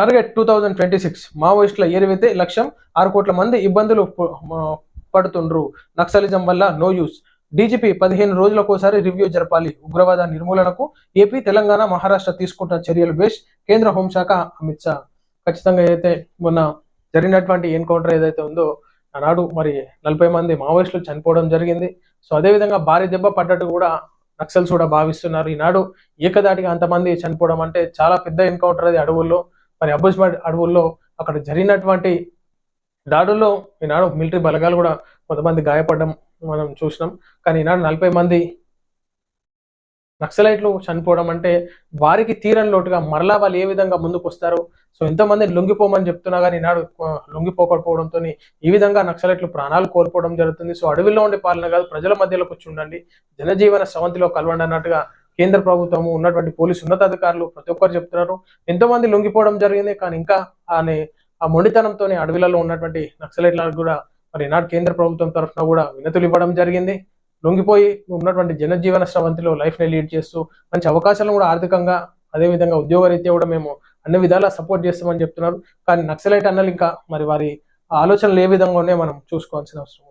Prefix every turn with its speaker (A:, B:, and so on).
A: Target two thousand twenty six మావోయిస్టుల ఏరివైతే లక్ష్యం ఆరు కోట్ల మంది ఇబ్బందులు పడుతుండ్రు. నక్సలిజం వల్ల నో యూస్. డీజీపీ పదిహేను రోజులకోసారి రివ్యూ జరపాలి. ఉగ్రవాద నిర్మూలనకు ఏపీ తెలంగాణ మహారాష్ట్ర తీసుకుంటున్న చర్యలు బేస్ కేంద్ర హోంశాఖ అమిత్ షా. ఖచ్చితంగా అయితే మొన్న జరిగినటువంటి ఎన్కౌంటర్ ఏదైతే ఉందో ఆనాడు మరి నలభై మంది మావోయిస్టులు చనిపోవడం జరిగింది. సో అదేవిధంగా భారీ దెబ్బ పడ్డట్టు కూడా నక్సల్స్ కూడా భావిస్తున్నారు. ఈనాడు ఏకదాటిగా అంతమంది చనిపోవడం అంటే చాలా పెద్ద ఎన్కౌంటర్ అది అడవుల్లో. మరి అబ్బుస్బాద్ అడవుల్లో అక్కడ జరిగినటువంటి దాడుల్లో ఈనాడు మిలిటరీ బలగాలు కూడా కొంతమంది గాయపడడం మనం చూసినాం. కానీ ఈనాడు నలభై మంది నక్సలైట్లు చనిపోవడం అంటే వారికి తీరని లోటుగా మరలా వాళ్ళు ఏ విధంగా ముందుకు వస్తారు సో ఎంతోమంది లొంగిపోమని చెప్తున్నా కానీ ఈనాడు లొంగిపోకపోవడంతో ఈ విధంగా నక్సలైట్లు ప్రాణాలు కోల్పోవడం జరుగుతుంది. సో అడవిలో ఉండే పాలన కాదు ప్రజల మధ్యలోకి వచ్చి ఉండండి జనజీవన సవంతిలో కలవండి అన్నట్టుగా కేంద్ర ప్రభుత్వము ఉన్నటువంటి పోలీసు ఉన్నతాధికారులు ప్రతి ఒక్కరు చెప్తున్నారు. ఎంతో మంది లొంగిపోవడం జరిగింది. కానీ ఇంకా ఆనే ఆ మొండితనంతోనే అడవిలలో ఉన్నటువంటి నక్సలైట్లకు కూడా మరి ఈనాడు కేంద్ర ప్రభుత్వం తరఫున కూడా వినతులు ఇవ్వడం జరిగింది. లొంగిపోయి ఉన్నటువంటి జనజీవన స్రవంతిలో లైఫ్ని లీడ్ చేస్తూ మంచి అవకాశాలను కూడా ఆర్థికంగా అదేవిధంగా ఉద్యోగరీత్యా కూడా మేము అన్ని విధాలా సపోర్ట్ చేస్తామని చెప్తున్నారు. కానీ నక్సలైట్ అన్నలు ఇంకా మరి వారి ఆలోచనలు ఏ విధంగా ఉన్నాయో మనం చూసుకోవాల్సిన అవసరం